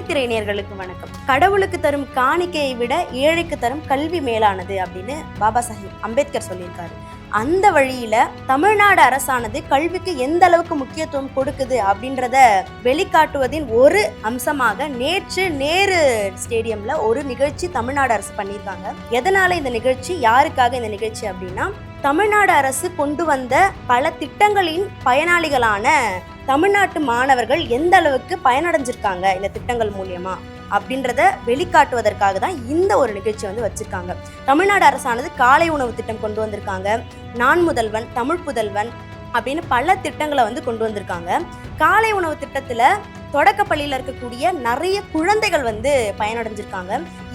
நேர்த்திரை நேர்களுக்கு வணக்கம். கடவுளுக்கு தரும் காணிக்கையை விட ஏழைக்கு தரும் கல்வி மேலானது அப்படின்னு பாபா சாஹிப் அம்பேத்கர் சொல்லியிருக்காரு. அந்த வழியில தமிழ்நாடு அரசானது கல்விக்கு எந்த அளவுக்கு முக்கியத்துவம் கொடுக்குது அப்படின்றத வெளிக்காட்டுவதின் ஒரு அம்சமாக நேற்று நேரு ஸ்டேடியம்ல ஒரு நிகழ்ச்சி தமிழ்நாடு அரசு பண்ணியிருக்காங்க. எதனால இந்த நிகழ்ச்சி யாருக்காக இந்த நிகழ்ச்சி அப்படின்னா தமிழ்நாடு அரசு கொண்டு வந்த பல திட்டங்களின் பயனாளிகளான தமிழ்நாட்டு மாணவர்கள் எந்த அளவுக்கு பயனடைஞ்சிருக்காங்க இந்த திட்டங்கள் மூலியமா அப்படின்றத வெளிக்காட்டுவதற்காக தான் இந்த ஒரு நிகழ்ச்சி வந்து வச்சிருக்காங்க. தமிழ்நாடு அரசானது காலை உணவு திட்டம் கொண்டு வந்திருக்காங்க. நான் முதல்வன் தமிழ் புதல்வன் அப்படின்னு பல திட்டங்களை வந்து கொண்டு வந்திருக்காங்க. காலை உணவு திட்டத்தில் தொடக்கப்பள்ளியில் இருக்கக்கூடிய நிறைய குழந்தைகள் வந்து பயனடைஞ்சிருக்காங்க.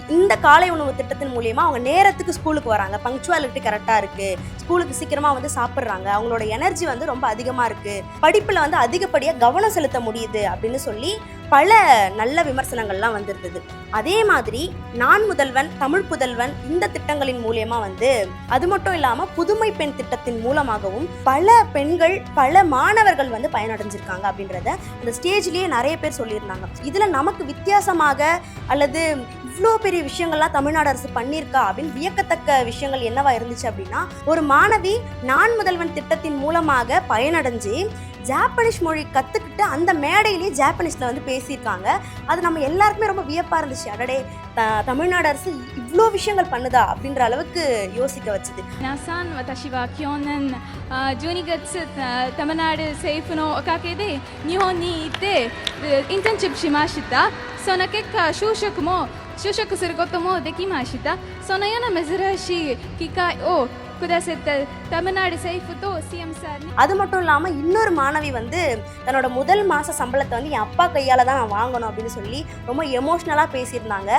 இந்த காலை உணவு திட்டத்தின் மூலியமா அவங்க நேரத்துக்கு ஸ்கூலுக்கு வராங்க. பங்க்சுவாலிட்டி கரெக்டாக இருக்கு. ஸ்கூலுக்கு சீக்கிரமா வந்து சாப்பிட்றாங்க. அவங்களோட எனர்ஜி வந்து ரொம்ப அதிகமா இருக்கு. படிப்புல வந்து அதிகப்படியாக கவனம் செலுத்த முடியுது அப்படின்னு சொல்லி பல நல்ல விமர்சனங்கள்லாம் வந்திருந்தது. அதே மாதிரி நான் முதல்வன் தமிழ் புதல்வன் இந்த திட்டங்களின் மூலியமா வந்து அது மட்டும் இல்லாம புதுமை பெண் திட்டத்தின் மூலமாகவும் பல பெண்கள் பல மாணவர்கள் வந்து பயனடைஞ்சிருக்காங்க அப்படின்றத அந்த ஸ்டேஜ்லயே நிறைய பேர் சொல்லியிருந்தாங்க. இதுல நமக்கு வித்தியாசமாக அல்லது இவ்வளோ பெரிய விஷயங்கள்லாம் தமிழ்நாடு அரசு பண்ணியிருக்கா அப்படின்னு வியக்கத்தக்க விஷயங்கள் என்னவா இருந்துச்சு அப்படின்னா ஒரு மாணவி நான் முதல்வன் திட்டத்தின் மூலமாக பயனடைஞ்சு ஜாப்பனீஸ் மொழி கற்றுக்கிட்டு அந்த மேடையிலேயே ஜாப்பனீஸில் வந்து பேசியிருக்காங்க அது நம்ம எல்லாருக்குமே ரொம்ப வியப்பாக இருந்துச்சு அடடே த தமிழ்நாடு அரசு இவ்வளோ விஷயங்கள் பண்ணுதா அப்படின்ற அளவுக்கு யோசிக்க வச்சுது 皆さん私は去年あ12月あタマナール政府のおかげで日本に行ってでインターンシップしましたその結果就職も就職することもできましたそのような珍しい機会を குதசித்தல் தமிழ்நாடு சேஃபுத்தோ சிஎம் சார். அது மட்டும் இல்லாமல் இன்னொரு மாணவி வந்து தன்னோட முதல் மாத சம்பளத்தை வந்து என் அப்பா கையால் தான் நான் வாங்கணும் அப்படின்னு சொல்லி ரொம்ப எமோஷ்னலாக பேசியிருந்தாங்க.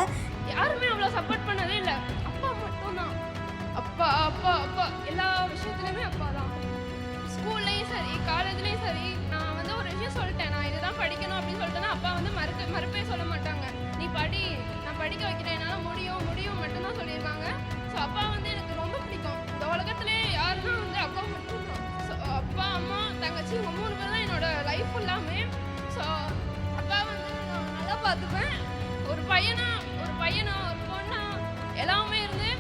யாருமே அவ்வளோ சப்போர்ட் பண்ணதே இல்லை. அப்பா மட்டும் தான் அப்பா அப்பா அப்பா. எல்லா விஷயத்துலையுமே அப்பா தான். ஸ்கூல்லையும் சரி காலேஜ்லேயும் சரி நான் வந்து ஒரு விஷயம் சொல்லிட்டேன். நான் இதுதான் படிக்கணும் அப்படின்னு சொல்லிட்டேன்னா அப்பா வந்து மறுக்க மறுப்பே சொல்ல மாட்டாங்க. நீ படி நான் படிக்க வைக்கிறேன். என்னால் முடியும் முடியும் மட்டும்தான் சொல்லியிருக்காங்க. ஸோ அப்பா வந்து எனக்கு உலகத்துலேயே யாருன்னா வந்து அப்பா மட்டும் ஸோ அப்பா அம்மா தங்கச்சி இவங்க மூணு பேர் தான் என்னோட லைஃப் எல்லாமே. ஸோ அப்பா வந்து நான் நல்லா பார்த்துப்பேன். ஒரு பையனா ஒரு பையனா ஒரு பொண்ணா எல்லாமே இருந்து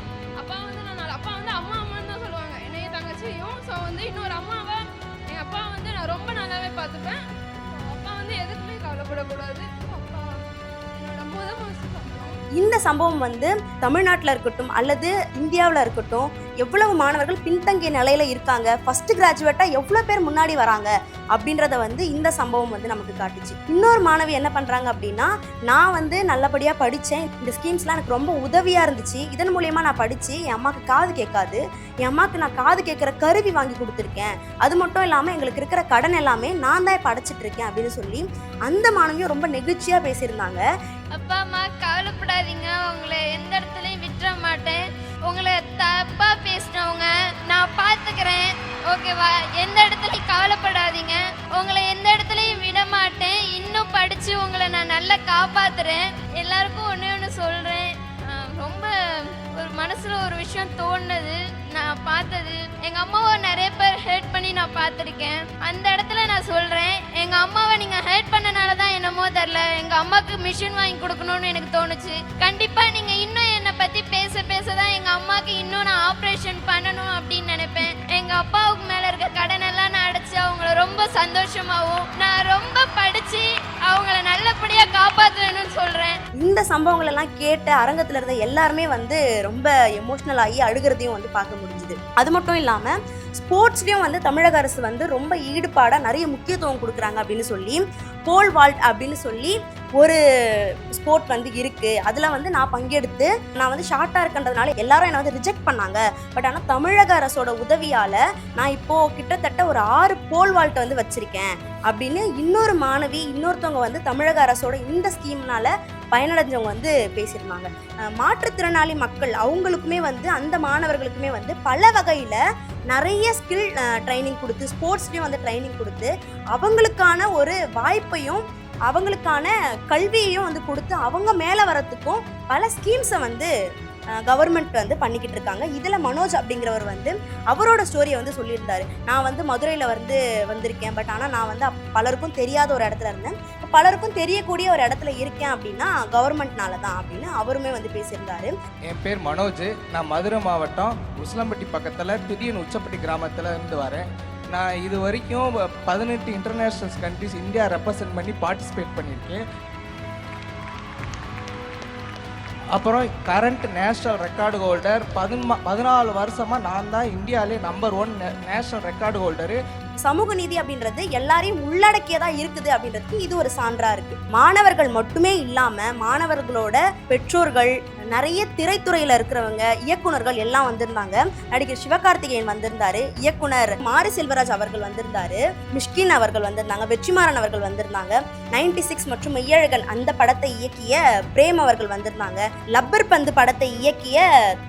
அப்பா வந்து நான் நல்லா- அப்பா வந்து அம்மா அம்மான்னு தான் சொல்லுவாங்க. என்னைய தங்கச்சியும் ஸோ வந்து இன்னொரு அம்மாவை எங்கள் அப்பா வந்து நான் ரொம்ப நல்லாவே பார்த்துப்பேன். அப்பா வந்து எதுக்குமே கவலைப்படக்கூடாது. அப்பா என்னோட முத இந்த சம்பவம் வந்து தமிழ்நாட்டில் இருக்கட்டும் அல்லது இந்தியாவில் இருக்கட்டும் எவ்வளவு மாணவர்கள் பின்தங்கிய நிலையில இருக்காங்க? ஃபர்ஸ்ட் கிராஜுவேட்டாக எவ்வளோ பேர் முன்னாடி வராங்க? அப்படின்றத வந்து இந்த சம்பவம் வந்து நமக்கு காட்டுச்சு. இன்னொரு மாணவி என்ன பண்ணுறாங்க அப்படின்னா நான் வந்து நல்லபடியாக படித்தேன் இந்த ஸ்கீம்ஸ்லாம் எனக்கு ரொம்ப உதவியாக இருந்துச்சு. இதன் மூலயமா நான் படித்து என் அம்மாவுக்கு காது கேட்காது. என் அம்மாவுக்கு நான் காது கேட்குற கருவி வாங்கி கொடுத்துருக்கேன். அது மட்டும் இல்லாமல் எங்களுக்கு இருக்கிற கடன் எல்லாமே நான் தான் இப்போ அடைச்சிட்டு இருக்கேன் அப்படின்னு சொல்லி அந்த மாணவியும் ரொம்ப நெகிழ்ச்சியாக பேசியிருந்தாங்க. அப்பா அம்மா கவலைப்படாதீங்க. உங்களை எந்த ஓகேவா எந்த இடத்துலையும் கவலைப்படாதீங்க. உங்களை எந்த இடத்துலையும் விட மாட்டேன் இன்னும் படித்து உங்களை நான் நல்லா காப்பாத்துறேன். எல்லாருக்கும் ஒன்று ஒன்று சொல்கிறேன் ரொம்ப ஒரு மனசில் ஒரு விஷயம் தோணுது. நான் பார்த்தது. எங்கள் அம்மாவை நிறைய பேர் ஹேட் பண்ணி நான் பார்த்துருக்கேன். அந்த இடத்துல நான் சொல்கிறேன் எங்கள் அம்மாவை நீங்கள் ஹேட் பண்ணனால தான் என்னமோ தெரில எங்கள் அம்மாவுக்கு மிஷின் வாங்கி கொடுக்கணும்னு எனக்கு தோணுச்சு. கண்டிப்பாக நீங்கள் இன்னும் என்னை பற்றி பேச பேச தான் எங்கள் அம்மாவுக்கு இன்னும் நான் ஆப்ரேஷன் பண்ணணும் அப்படின்னு எங்க எங்கள் அப்பாவுக்கு மேலே இருக்க கடனெல்லாம் நான் அடைச்சி அவங்கள ரொம்ப சந்தோஷமாகவும் நான் ரொம்ப படித்து அவங்கள நல்லபடியாக காப்பாற்றணும்னு சொல்கிறேன் இந்த சம்பவங்கள் எல்லாம் கேட்ட அரங்கத்துல இருந்த எல்லாருமே வந்து ரொம்ப எமோஷனல் ஆகி அழுகிறதையும் வந்து பார்க்க முடிஞ்சுது. அது மட்டும் இல்லாம ஸ்போர்ட்ஸ்லயும் வந்து தமிழக அரசு வந்து ரொம்ப ஈடுபாடா நிறைய முக்கியத்துவம் கொடுக்குறாங்க அப்படின்னு சொல்லி போல் வால்ட் அப்படின்னு சொல்லி ஒரு ஸ்போர்ட் வந்து இருக்குது அதில் வந்து நான் பங்கெடுத்து நான் வந்து ஷார்ட்டாக இருக்கன்றதுனால எல்லாரும் என்னை வந்து ரிஜெக்ட் பண்ணாங்க. பட் ஆனால் தமிழக அரசோட உதவியால் நான் இப்போ கிட்டத்தட்ட ஒரு ஆறு போல் வால்ட்டை வந்து வச்சுருக்கேன். அப்படின்னு இன்னொரு மாணவி இன்னொருத்தவங்க வந்து தமிழக அரசோட இந்த ஸ்கீம்னால பயனடைஞ்சவங்க வந்து பேசியிருந்தாங்க. மாற்றுத்திறனாளி மக்கள் அவங்களுக்குமே வந்து அந்த மாணவர்களுக்குமே வந்து பல வகையில் நிறைய ஸ்கில் ட்ரைனிங் கொடுத்து ஸ்போர்ட்ஸ்லேயும் வந்து ட்ரைனிங் கொடுத்து அவங்களுக்கான ஒரு வாய்ப்பையும் அவங்களுக்கான கல்வியையும் வந்து கொடுத்து அவங்க மேலே வரத்துக்கும் பல ஸ்கீம்ஸை வந்து கவர்மெண்ட் வந்து பண்ணிக்கிட்டு இருக்காங்க. இதில் மனோஜ் அப்படிங்கிறவர் வந்து அவரோட ஸ்டோரியை வந்து சொல்லியிருந்தாரு. நான் வந்து மதுரையில் வந்து வந்திருக்கேன். பட் ஆனால் நான் வந்து பலருக்கும் தெரியாத ஒரு இடத்துல இருந்தேன். பலருக்கும் தெரியக்கூடிய ஒரு இடத்துல இருக்கேன் அப்படின்னா கவர்மெண்ட்னால தான் அப்படின்னு அவருமே வந்து பேசியிருந்தாரு. என் பேர் மனோஜ். நான் மதுரை மாவட்டம் உசிலம்பட்டி பக்கத்தில் திடீர்னு உச்சப்பட்டி கிராமத்தில் இருந்து வரேன். நான் இது வரைக்கும் பதினெட்டு இன்டர்நேஷ்னல் கண்ட்ரிஸ் இந்தியா ரெப்ரசன்ட் பண்ணி பார்ட்டிசிபேட் பண்ணியிருக்கேன். அப்புறம் கரண்ட் நேஷ்னல் ரெக்கார்டு ஹோல்டர் பதின்மா பதினாலு வருஷமாக நான் தான் இந்தியாவிலே number one national record holder சமூக நீதி அப்படின்றது எல்லாரையும் உள்ளடக்கியதா இருக்குது அப்படின்றதுக்கு இது ஒரு சான்றா இருக்கு. மாணவர்கள் மட்டுமே இல்லாம மாணவர்களோட பெற்றோர்கள் நிறைய திரைத்துறையில இருக்கிறவங்க இயக்குனர்கள் எல்லாம் வந்திருந்தாங்க. நடிகர் சிவகார்த்திகேயன் வந்திருந்தாரு இயக்குனர் மாரி செல்வராஜ் அவர்கள் வந்திருந்தாரு மிஷ்கின் அவர்கள் வந்திருந்தாங்க வெற்றிமாறன் அவர்கள் வந்திருந்தாங்க நைன்டி சிக்ஸ் மற்றும் மெய்யழகன் அந்த படத்தை இயக்கிய பிரேம் அவர்கள் வந்திருந்தாங்க லப்பர் பந்து படத்தை இயக்கிய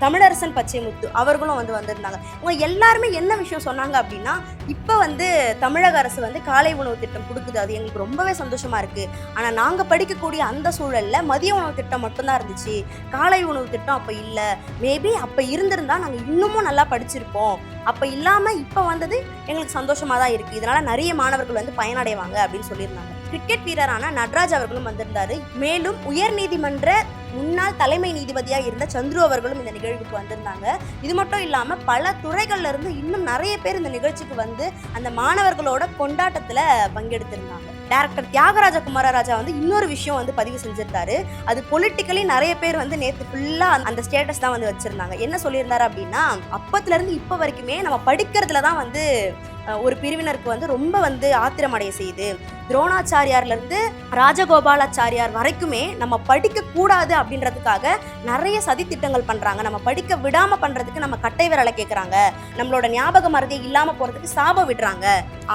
தமிழரசன் பச்சைமுத்து அவர்களும் வந்து வந்திருந்தாங்க. இவங்க எல்லாருமே என்ன விஷயம் சொன்னாங்க அப்படின்னா இப்போ வந்து தமிழக அரசு வந்து காலை உணவு திட்டம் கொடுக்குது. அது எங்களுக்கு ரொம்பவே சந்தோஷமா இருக்கு. ஆனால் நாங்கள் படிக்கக்கூடிய அந்த சூழலில் மதிய உணவு திட்டம் மட்டும்தான் இருந்துச்சு. காலை உணவு திட்டம் அப்போ இல்லை. மேபி அப்போ இருந்திருந்தால் நாங்கள் இன்னமும் நல்லா படிச்சிருப்போம். அப்போ இல்லாமல் இப்போ வந்தது எங்களுக்கு சந்தோஷமாக தான் இருக்குது இதனால் நிறைய மாணவர்கள் வந்து பயனடைவாங்க அப்படின்னு சொல்லியிருந்தாங்க. கிரிக்கெட் வீரரான நட்ராஜ் அவர்களும் வந்திருந்தாரு. மேலும் உயர்நீதிமன்ற முன்னாள் தலைமை நீதிபதியாக இருந்த சந்துரு அவர்களும் இந்த நிகழ்வுக்கு வந்திருந்தாங்க. இது மட்டும் இல்லாமல் பல துறைகள்ல இருந்து இன்னும் நிறைய பேர் இந்த நிகழ்ச்சிக்கு வந்து அந்த மாணவர்களோட கொண்டாட்டத்தில் பங்கெடுத்திருந்தாங்க. டேரக்டர் தியாகராஜ குமாரராஜா வந்து இன்னொரு விஷயம் வந்து பதிவு செஞ்சிருந்தாரு. அது பொலிட்டிக்கலி நிறைய பேர் வந்து நேற்று ஃபுல்லா அந்த ஸ்டேட்டஸ் தான் வந்து வச்சிருந்தாங்க. என்ன சொல்லியிருந்தாரு அப்படின்னா அப்பத்துல இருந்து இப்ப வரைக்குமே நம்ம படிக்கிறதுல தான் வந்து ஒரு பிரிவினருக்கு வந்து ரொம்ப வந்து ஆத்திரமடைய செய்யுது. துரோணாச்சாரியார்ல இருந்து ராஜகோபாலாச்சாரியார் வரைக்குமே நம்ம படிக்க கூடாது அப்படின்றதுக்காக நிறைய சதி திட்டங்கள் பண்றாங்க. நம்ம படிக்க விடாம பண்றதுக்கு நம்ம கட்டை விரலை கேட்கறாங்க நம்மளோட ஞாபக மருதியை இல்லாம போறதுக்கு சாபம் விடுறாங்க.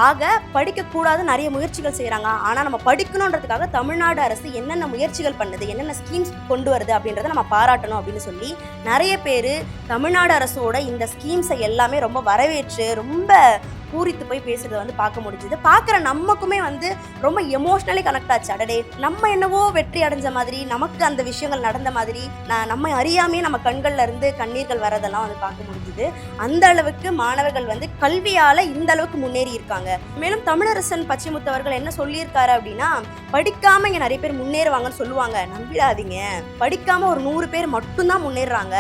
ஆக படிக்க கூடாது நிறைய முயற்சிகள் செய்கிறாங்க ஆனா நம்ம படிக்கணுன்றதுக்காக தமிழ்நாடு அரசு என்னென்ன முயற்சிகள் பண்ணுது என்னென்ன ஸ்கீம்ஸ் கொண்டு வருது அப்படின்றத நம்ம பாராட்டணும் அப்படின்னு சொல்லி நிறைய பேர் தமிழ்நாடு அரசோட இந்த ஸ்கீம்ஸை எல்லாமே ரொம்ப வரவேற்று ரொம்ப பூரித்து போய் பேசுறத வந்து பார்க்க முடிஞ்சுது. பார்க்குற நமக்குமே வந்து ரொம்ப எமோஷ்னலி கனெக்ட் ஆச்சு. அடடே நம்ம என்னவோ வெற்றி அடைஞ்ச மாதிரி நமக்கு அந்த விஷயங்கள் நடந்த மாதிரி நம்ம அறியாமே நம்ம கண்கள்ல இருந்து கண்ணீர்கள் வரதெல்லாம் வந்து பார்க்க முடிஞ்சுது. அந்த அளவுக்கு மாணவர்கள் வந்து கல்வியால இந்த அளவுக்கு முன்னேறி இருக்காங்க. மேலும் தமிழரசன் பச்சைமுத்து அவர்கள் என்ன சொல்லியிருக்காரு அப்படின்னா படிக்காம இங்க நிறைய பேர் முன்னேறுவாங்கன்னு சொல்லுவாங்க. நம்பிடாதீங்க. படிக்காம ஒரு நூறு பேர் மட்டும்தான் முன்னேறுறாங்க.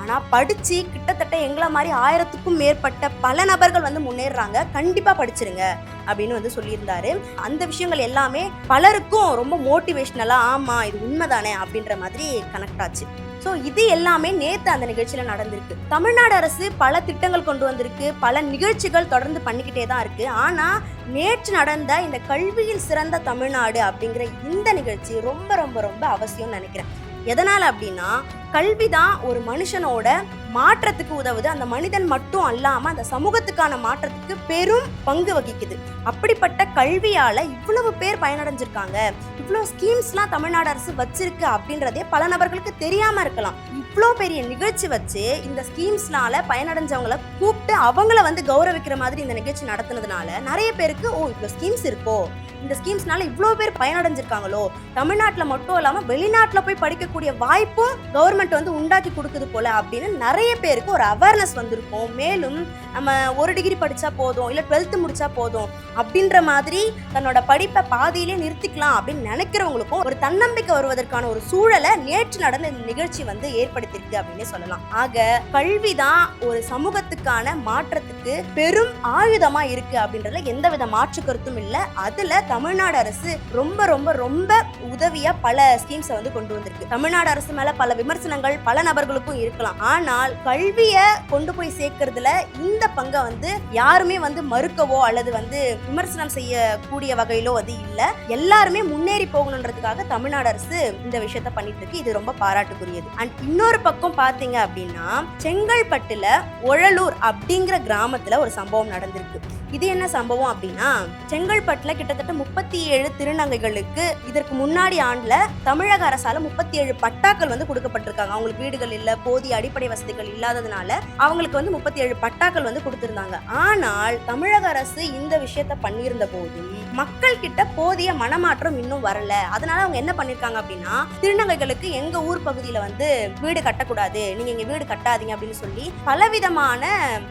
ஆனால் படித்து கிட்டத்தட்ட எங்களை மாதிரி ஆயிரத்துக்கும் மேற்பட்ட பல நபர்கள் வந்து முன்னேறாங்க கண்டிப்பாக படிச்சிருங்க அப்படின்னு வந்து சொல்லியிருந்தாரு. அந்த விஷயங்கள் எல்லாமே பலருக்கும் ரொம்ப மோட்டிவேஷ்னலாக ஆமாம் இது உண்மைதானே அப்படின்ற மாதிரி கனெக்ட் ஆச்சு. ஸோ இது எல்லாமே நேற்று அந்த நிகழ்ச்சியில் நடந்திருக்கு. தமிழ்நாடு அரசு பல திட்டங்கள் கொண்டு வந்திருக்கு. பல நிகழ்ச்சிகள் தொடர்ந்து பண்ணிக்கிட்டே தான் இருக்குது ஆனால் நேற்று நடந்த இந்த கல்வியில் சிறந்த தமிழ்நாடு அப்படிங்கிற இந்த நிகழ்ச்சி ரொம்ப ரொம்ப ரொம்ப அவசியம்னு நினைக்கிறேன். எதனால் அப்படின்னா கல்வி தான் ஒரு மனுஷனோட மாற்றத்துக்கு உதவுது. அந்த மனிதன் மட்டும் அல்லாமல் அந்த சமூகத்துக்கான மாற்றத்துக்கு பெரும் பங்கு வகிக்குது. அப்படிப்பட்ட கல்வியால் இவ்வளவு பேர் பயனடைஞ்சிருக்காங்க. இவ்வளோ ஸ்கீம்ஸ்லாம் தமிழ்நாடு அரசு வச்சிருக்கு அப்படின்றதே பல நபர்களுக்கு தெரியாமல் இருக்கலாம். இவ்வளோ பெரிய நிகழ்ச்சி வச்சு இந்த ஸ்கீம்ஸ்னால பயனடைஞ்சவங்கள கூப்பிட்டு அவங்கள வந்து கௌரவிக்கிற மாதிரி இந்த நிகழ்ச்சி நடத்துனதுனால நிறைய பேருக்கு ஓ இவ்வளோ ஸ்கீம்ஸ் இருக்கோ? இந்த ஸ்கீம்ஸ்னால இவ்வளோ பேர் பயனடைஞ்சிருக்காங்களோ? தமிழ்நாட்டில் மட்டும் இல்லாமல் வெளிநாட்டில் போய் படிக்கக்கூடிய வாய்ப்பும் கவர்மெண்ட் வந்து உண்டாக்கி கொடுக்குது போல அப்படின்னு நிறைய பேருக்கு ஒரு அவேர்னஸ் வந்திருக்கும். மேலும் நம்ம ஒரு டிகிரி படித்தா போதும் இல்லை டுவெல்த்து முடித்தா போதும் அப்படின்ற மாதிரி தன்னோட படிப்பை பாதியிலே நிறுத்திக்கலாம் அப்படின்னு நினைக்கிறவங்களுக்கும் ஒரு தன்னம்பிக்கை வருவதற்கான ஒரு சூழலை நேற்று நடந்த இந்த நிகழ்ச்சி வந்து ஏற்படுத்தியிருக்கு அப்படின்னே சொல்லலாம். ஆக கல்வி தான் ஒரு சமூகத்துக்கான மாற்றத்துக்கு பெரும் ஆயுதமாக இருக்குது அப்படின்றதுல எந்தவித மாற்று கருத்தும் இல்லை. அதில் தமிழ்நாடு அரசு ரொம்ப ரொம்ப ரொம்ப உதவியா பல ஸ்கீம்ஸை வந்து கொண்டு வந்திருக்கு. தமிழ்நாடு அரசு மேல பல விமர்சனங்கள் பல நபர்களுக்கும் இருக்கலாம். ஆனால் கல்வியை கொண்டு போய் சேர்க்கறதுல இந்த பங்கை வந்து யாருமே வந்து மறுக்கவோ அல்லது வந்து விமர்சனம் செய்யக்கூடிய வகையிலோ அது இல்ல. எல்லாருமே முன்னேறி போகணுன்றதுக்காக தமிழ்நாடு அரசு இந்த விஷயத்த பண்ணிட்டு இருக்கு. இது ரொம்ப பாராட்டுக்குரியது. அண்ட் இன்னொரு பக்கம் பாத்தீங்க அப்படின்னா செங்கல்பட்டுல ஒழலூர் அப்படிங்கிற கிராமத்துல ஒரு சம்பவம் நடந்திருக்கு. இது என்ன சம்பவம் அப்படின்னா செங்கல்பட்டுல கிட்டத்தட்ட முப்பத்தி ஏழு திருநங்கைகளுக்கு இதற்கு முன்னாடி ஆண்டுல தமிழக அரசால முப்பத்தி ஏழு பட்டாக்கள் வந்து கொடுக்கப்பட்டிருக்காங்க. அவங்களுக்கு வீடுகள் இல்ல போதிய அடிப்படை வசதிகள் இல்லாததுனால அவங்களுக்கு வந்து முப்பத்தி ஏழு பட்டாக்கள் வந்து கொடுத்திருந்தாங்க. ஆனால் தமிழக அரசு இந்த விஷயத்த பண்ணியிருந்த போதும் மக்கள் கிட்ட போதிய மனமாற்றம் இன்னும் வரல. அதனால அவங்க என்ன பண்ணிருக்காங்க அப்படின்னா திருநங்கைகளுக்கு எங்க ஊர் பகுதியில வந்து வீடு கட்டக்கூடாது நீங்க இங்க வீடு கட்டாதீங்க அப்படின்னு சொல்லி பலவிதமான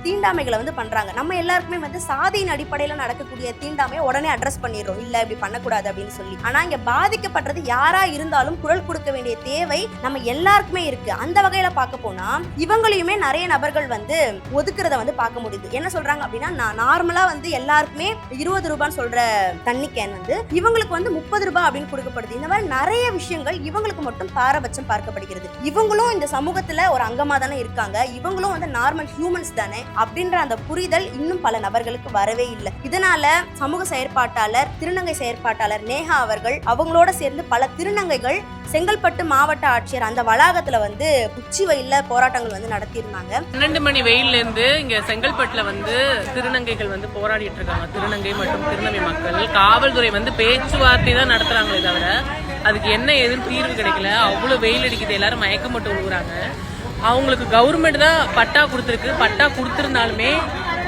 தீண்டாமைகளை வந்து பண்றாங்க. நம்ம எல்லாருக்குமே வந்து சாதி ஜாதியின் அடிப்படையில நடக்கக்கூடிய தீண்டாமையை உடனே அட்ரஸ் பண்ணிடுறோம். இல்ல இப்படி பண்ணக்கூடாது அப்படின்னு சொல்லி. ஆனா இங்க பாதிக்கப்படுறது யாரா இருந்தாலும் குரல் கொடுக்க வேண்டிய தேவை நம்ம எல்லாருக்குமே இருக்கு. அந்த வகையில பார்க்க போனா இவங்களையுமே நிறைய நபர்கள் வந்து ஒதுக்குறத வந்து பார்க்க முடியுது. என்ன சொல்றாங்க அப்படின்னா நான் நார்மலா வந்து எல்லாருக்குமே இருபது ரூபான்னு சொல்ற தண்ணி கேன் வந்து இவங்களுக்கு வந்து முப்பது ரூபாய் அப்படின்னு கொடுக்கப்படுது. இந்த மாதிரி நிறைய விஷயங்கள் இவங்களுக்கு மட்டும் பாரபட்சம் பார்க்கப்படுகிறது. இவங்களும் இந்த சமூகத்துல ஒரு அங்கமா தானே இருக்காங்க. இவங்களும் வந்து நார்மல் ஹியூமன்ஸ் தானே அப்படின்ற அந்த புரிதல் இன்னும் பல நபர்களுக்கு வரவே இல்லை. இதனால சமூக செயற்பாட்டாளர் திருநங்கை செயற்பாட்டாளர் நேஹா அவர்கள் அவங்களோட சேர்ந்து பல திருநங்கைகள் செங்கல்பட்டு மாவட்ட ஆட்சியர் அந்த வளாகத்துல வந்து உச்சி வெயில்ல போராட்டங்கள் வந்து நடத்தியிருந்தாங்க. பன்னெண்டு மணி வெயில்ல இருந்து இங்க செங்கல்பட்டுல வந்து திருநங்கைகள் வந்து போராடிட்டு இருக்காங்க. திருநங்கை மற்றும் திருநங்கை மக்கள். காவல்துறை வந்து பேச்சுவார்த்தை தான் நடத்துறாங்களே தவிர அதுக்கு என்ன எதுவும் தீர்வு கிடைக்கல. அவ்வளவு வெயில் அடிக்குது. எல்லாரும் மயக்கம் போட்டு விழுகுறாங்க அவங்களுக்கு கவர்மெண்ட் தான் பட்டா கொடுத்துருக்கு. பட்டா கொடுத்துருந்தாலுமே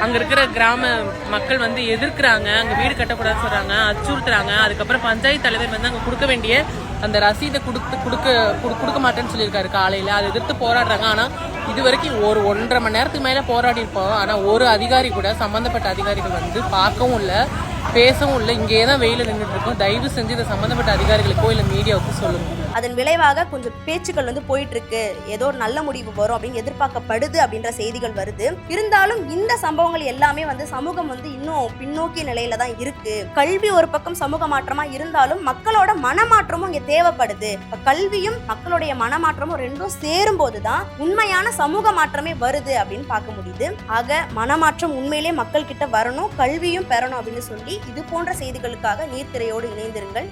அங்க இருக்கிற கிராம மக்கள் வந்து எதிர்க்கிறாங்க அங்க வீடு கட்டக்கூடாதுன்னு சொல்றாங்க அச்சுறுத்துறாங்க. அதுக்கப்புறம் பஞ்சாயத்து தலைவர் வந்து அங்க கொடுக்க வேண்டிய அந்த ரசீதை கொடுத்து கொடுக்க கொடுக்க மாட்டேன்னு சொல்லியிருக்காரு காலையில. அதை எதிர்த்து போராடுறாங்க. ஆனா இது வரைக்கும் ஒரு ஒன்றரை மணி நேரத்துக்கு மேல போராடி இருப்போம் ஆனா ஒரு அதிகாரி கூட சம்பந்தப்பட்ட அதிகாரிகள் வந்து பார்க்கவும் இல்லை பேசவும் இல்லை. இங்கேயே தான் வெயில நின்றுட்டு இருக்கோம். தயவு செஞ்சு இதை சம்பந்தப்பட்ட அதிகாரிகளுக்கோ இல்லை மீடியாவுக்கோ சொல்லுங்க. அதன் விளைவாக கொஞ்சம் பேச்சுக்கள் வந்து போயிட்டு இருக்கு ஏதோ ஒரு நல்ல முடிவு வரும் அப்படின்னு எதிர்பார்க்கப்படுது அப்படின்ற செய்திகள் வருது. இருந்தாலும் இந்த சம்பவங்கள் எல்லாமே வந்து சமூகம் வந்து இன்னும் பின்னோக்கிய நிலையில தான் இருக்கு. கல்வி ஒரு பக்கம் சமூக மாற்றமா இருந்தாலும் மக்களோட மனமாற்றமும் இங்க தேவைப்படுது. கல்வியும் மக்களுடைய மனமாற்றமும் ரெண்டும் சேரும் போதுதான் உண்மையான சமூக மாற்றமே வருது அப்படின்னு பார்க்க முடியுது. ஆக மனமாற்றம் உண்மையிலே மக்கள் கிட்ட வரணும் கல்வியும் பெறணும் அப்படின்னு சொல்லி இது போன்ற செய்திகளுக்காக நீர்த்திரையோடு இணைந்திருங்கள்.